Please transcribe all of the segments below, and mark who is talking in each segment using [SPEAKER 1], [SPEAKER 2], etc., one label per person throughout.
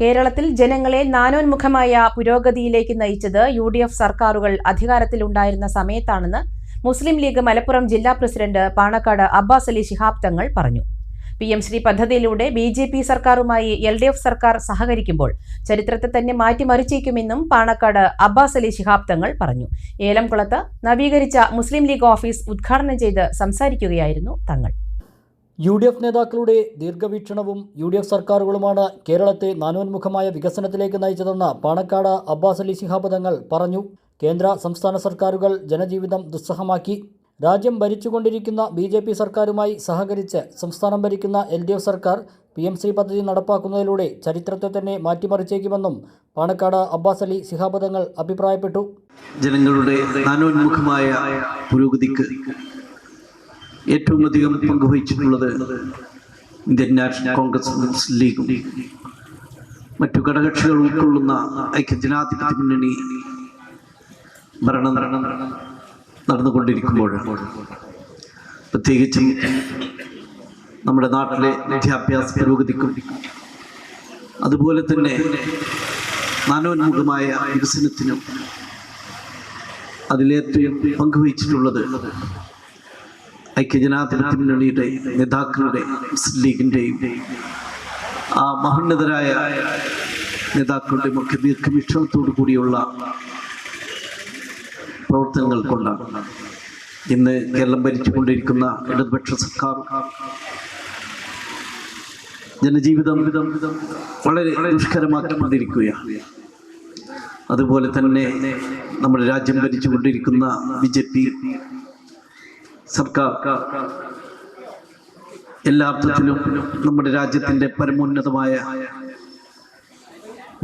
[SPEAKER 1] കേരളത്തിൽ ജനങ്ങളെ നാനോന്മുഖമായ പുരോഗതിയിലേക്ക് നയിച്ചത് യു ഡി എഫ് സർക്കാരുകൾ അധികാരത്തിലുണ്ടായിരുന്ന സമയത്താണെന്ന് മുസ്ലിം ലീഗ് മലപ്പുറം ജില്ലാ പ്രസിഡന്റ് പാണക്കാട് അബ്ബാസ് അലി ശിഹാബ് തങ്ങൾ പറഞ്ഞു. പി എം ശ്രീ പദ്ധതിയിലൂടെ ബി ജെ പി സർക്കാരുമായി എൽ ഡി എഫ് സർക്കാർ സഹകരിക്കുമ്പോൾ ചരിത്രത്തെ തന്നെ മാറ്റിമറിച്ചേക്കുമെന്നും പാണക്കാട് അബ്ബാസ് അലി ശിഹാബ് തങ്ങൾ പറഞ്ഞു. ഏലംകുളത്ത് നവീകരിച്ച മുസ്ലിം ലീഗ് ഓഫീസ് ഉദ്ഘാടനം ചെയ്ത് സംസാരിക്കുകയായിരുന്നു തങ്ങൾ.
[SPEAKER 2] യു ഡി എഫ് നേതാക്കളുടെ ദീർഘവീക്ഷണവും യു ഡി എഫ് സർക്കാരുകളുമാണ് കേരളത്തെ നാനോന്മുഖമായ വികസനത്തിലേക്ക് നയിച്ചതെന്ന് പാണക്കാട് അബ്ബാസ് അലി ശിഹാബ് തങ്ങൾ പറഞ്ഞു. കേന്ദ്ര സംസ്ഥാന സർക്കാരുകൾ ജനജീവിതം ദുസ്സഹമാക്കി. രാജ്യം ഭരിച്ചുകൊണ്ടിരിക്കുന്ന ബി ജെ പി സർക്കാരുമായി സഹകരിച്ച് സംസ്ഥാനം ഭരിക്കുന്ന എൽ ഡി എഫ് സർക്കാർ പി എം ശ്രീ പദ്ധതി നടപ്പാക്കുന്നതിലൂടെ ചരിത്രത്തെ തന്നെ മാറ്റിമറിച്ചേക്കുമെന്നും പാണക്കാട് അബ്ബാസ് അലി ശിഹാബ് തങ്ങൾ അഭിപ്രായപ്പെട്ടു.
[SPEAKER 3] ജനങ്ങളുടെ നാനോന്മുഖമായ പുരോഗതിക്ക് ഏറ്റവും അധികം പങ്കുവഹിച്ചിട്ടുള്ളത് ഇന്ത്യൻ നാഷണൽ കോൺഗ്രസ് മുസ്ലിം ലീഗും മറ്റു ഘടകക്ഷികൾ ഉൾക്കൊള്ളുന്ന ഐക്യ ജനാധിപത്യ മുന്നണി ഭരണം നടന്നുകൊണ്ടിരിക്കുമ്പോൾ പ്രത്യേകിച്ചും നമ്മുടെ നാട്ടിലെ വിദ്യാഭ്യാസ പുരോഗതിക്കും അതുപോലെ തന്നെ നാനോന്മുഖമായ വികസനത്തിനും അതിലേറ്റവും പങ്കുവഹിച്ചിട്ടുള്ളത് ഐക്യജനാധിപത്യ മുന്നണിയുടെ നേതാക്കളുടെ മുസ്ലിം ലീഗിന്റെയും ആ മഹോന്നതരായ നേതാക്കളുടെ ഒക്കെ ദീർഘവീക്ഷണത്തോടു കൂടിയുള്ള പ്രവർത്തനങ്ങൾ കൊണ്ടാണ്. ഇന്ന് കേരളം ഭരിച്ചുകൊണ്ടിരിക്കുന്ന ഇടതുപക്ഷ സർക്കാർ ജനജീവിതം വളരെ ദുഷ്കരമാക്കിക്കൊണ്ടിരിക്കുകയാണ്. അതുപോലെ തന്നെ നമ്മുടെ രാജ്യം ഭരിച്ചുകൊണ്ടിരിക്കുന്ന ബി ജെ പി സർക്കാർ എല്ലാ അർത്ഥത്തിലും നമ്മുടെ രാജ്യത്തിന്റെ പരമോന്നതമായ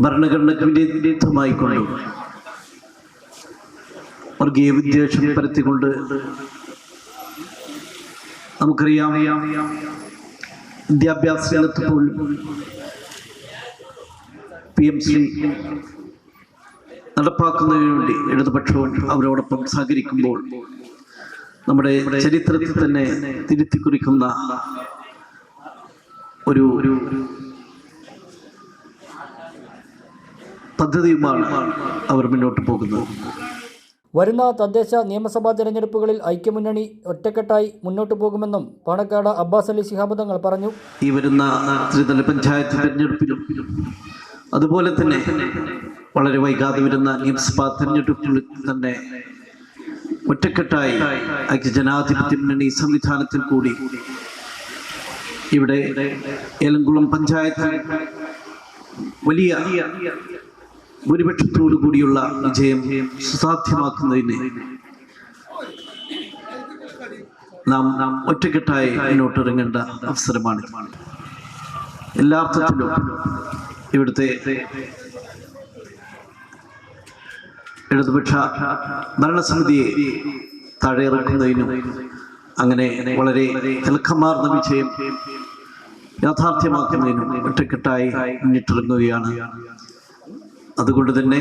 [SPEAKER 3] ഭരണഘടനയ്ക്ക് വിരുദ്ധമായിക്കൊണ്ട് വർഗീയ വിദ്വേഷം പരത്തിക്കൊണ്ട് നമുക്കറിയാം വിദ്യാഭ്യാസ രംഗത്ത് പോലും പി എം സി നടപ്പാക്കുന്നതിന് വേണ്ടി ഇടതുപക്ഷവും അവരോടൊപ്പം സഹകരിക്കുമ്പോൾ നമ്മുടെ ചരിത്രത്തിൽ തന്നെ തിരുത്തി കുറിക്കുന്ന ഒരു ഒരു പദ്ധതിയുമാണ് അവർ മുന്നോട്ട് പോകുന്നത്.
[SPEAKER 2] വരുന്ന തദ്ദേശ നിയമസഭാ തെരഞ്ഞെടുപ്പുകളിൽ ഐക്യമുന്നണി ഒറ്റക്കെട്ടായി മുന്നോട്ട് പോകുമെന്നും പാണക്കാട് അബ്ബാസ് അലി ശിഹാബ് തങ്ങൾ പറഞ്ഞു.
[SPEAKER 3] ഈ വരുന്ന ത്രിതല പഞ്ചായത്ത് തെരഞ്ഞെടുപ്പിലും അതുപോലെ തന്നെ വളരെ വൈകാതെ വരുന്ന നിയമസഭാ തെരഞ്ഞെടുപ്പിൽ തന്നെ ഒറ്റക്കെട്ടായി ഐക്യ ജനാധിപത്യ മുന്നണി സംവിധാനത്തിൽ കൂടി ഇവിടെ ഏലംകുളം പഞ്ചായത്ത് വലിയ ഭൂരിപക്ഷത്തോടു കൂടിയുള്ള വിജയം സുസാധ്യമാക്കുന്നതിന് നാം നാം ഒറ്റക്കെട്ടായി മുന്നോട്ടിറങ്ങേണ്ട അവസരമാണ്. എല്ലാ ഇവിടുത്തെ ഇടതുപക്ഷ ഭരണസമിതിയെ താഴെ ഇറക്കുന്നതിനും അങ്ങനെ വളരെ തിളക്കമാർന്ന വിജയം യാഥാർത്ഥ്യമാക്കുന്നതിനും ഒറ്റക്കെട്ടായി മുന്നിട്ടിറങ്ങുകയാണ്. അതുകൊണ്ട് തന്നെ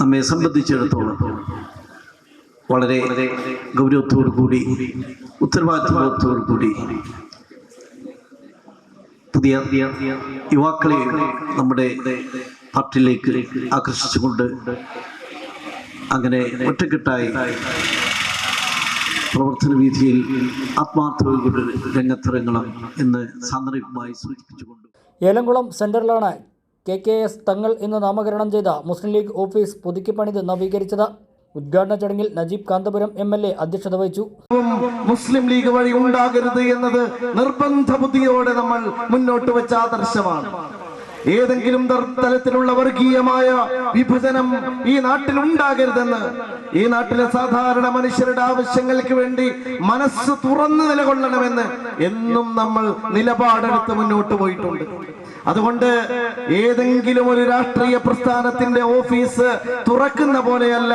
[SPEAKER 3] നമ്മെ സംബന്ധിച്ചിടത്തോളം വളരെ ഗൗരവത്തോടു കൂടി ഉത്തരവാദിത്വത്തോടു കൂടി പുതിയ യുവാക്കളെ നമ്മുടെ പാർട്ടിയിലേക്ക് ആകർഷിച്ചുകൊണ്ട് അങ്ങനെ ഒറ്റക്കെട്ടായി പ്രവർത്തന വീതിയിൽ ആത്മാർത്ഥതയുടെ രംഗത്തിറങ്ങണം എന്ന് സാന്ദർഭികമായി സൂചിപ്പിച്ചുകൊണ്ട്.
[SPEAKER 2] ഏലംകുളം സെന്ററിലാണ് കെ കെ എസ് തങ്ങൾ എന്ന് നാമകരണം ചെയ്ത മുസ്ലിം ലീഗ് ഓഫീസ് പുതുക്കിപ്പണിത് നവീകരിച്ചത്. ഉദ്ഘാടന ചടങ്ങിൽ Najeeb Kanthapuram M L A അധ്യക്ഷത വഹിച്ചു.
[SPEAKER 4] മുസ്ലിം ലീഗ് വഴി ഉണ്ടാകരുത് എന്നത് നിർബന്ധ ബുദ്ധിയോടെ നമ്മൾ മുന്നോട്ട് വെച്ച ആദർശമാണ്. ഏതെങ്കിലും തലത്തിലുള്ള വർഗീയമായ വിഭജനം ഈ നാട്ടിൽ ഉണ്ടാകരുതെന്ന് ഈ നാട്ടിലെ സാധാരണ മനുഷ്യരുടെ ആവശ്യങ്ങൾക്ക് വേണ്ടി മനസ്സ് തുറന്നു നിലകൊള്ളണമെന്ന് എന്നും നമ്മൾ നിലപാടെടുത്ത് മുന്നോട്ട് പോയിട്ടുണ്ട്. അതുകൊണ്ട് ഏതെങ്കിലും ഒരു രാഷ്ട്രീയ പ്രസ്ഥാനത്തിന്റെ ഓഫീസ് തുറക്കുന്ന പോലെയല്ല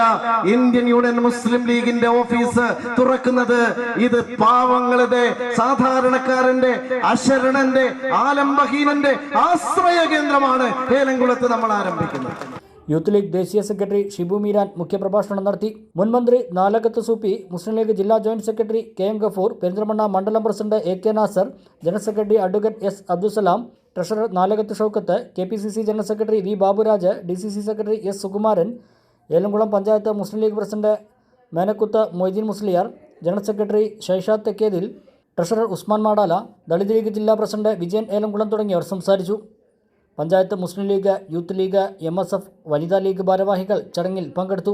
[SPEAKER 4] ഇന്ത്യൻ യൂണിയൻ മുസ്ലിം ലീഗിന്റെ ഓഫീസ് തുറക്കുന്നത്. ഇത് പാവങ്ങളുടെ സാധാരണക്കാരന്റെ അശരണന്റെ ആലംബഹീനന്റെ ആശ്രയ കേന്ദ്രമാണ് ഏലംകുളത്ത് നമ്മൾ ആരംഭിക്കുന്നത്.
[SPEAKER 2] യൂത്ത് ലീഗ് ദേശീയ സെക്രട്ടറി ഷിബു മീരാൻ മുഖ്യപ്രഭാഷണം നടത്തി. മുൻമന്ത്രി നാലകത്ത് സൂപ്പി മുസ്ലിം ലീഗ് ജില്ലാ joint secretary K M Gafoor Perinthalmanna മണ്ഡലം president A K Nasar general secretary advocate S Abdussalam treasurer Nalakath Shoukath K P C C general secretary V Baburaj D C C secretary S Sukumaran Elamkulam panchayat Muslim League president Menakkuth Moideen Musliyar general secretary Shaishad Thekkethil treasurer Usman Madala Dalit League ജില്ലാ president Vijayan Elamkulam തുടങ്ങിയവർ സംസാരിച്ചു. Panchayat Muslim League Youth League M Vanitha League ഭാരവാഹികൾ ചടങ്ങിൽ പങ്കെടുത്തു.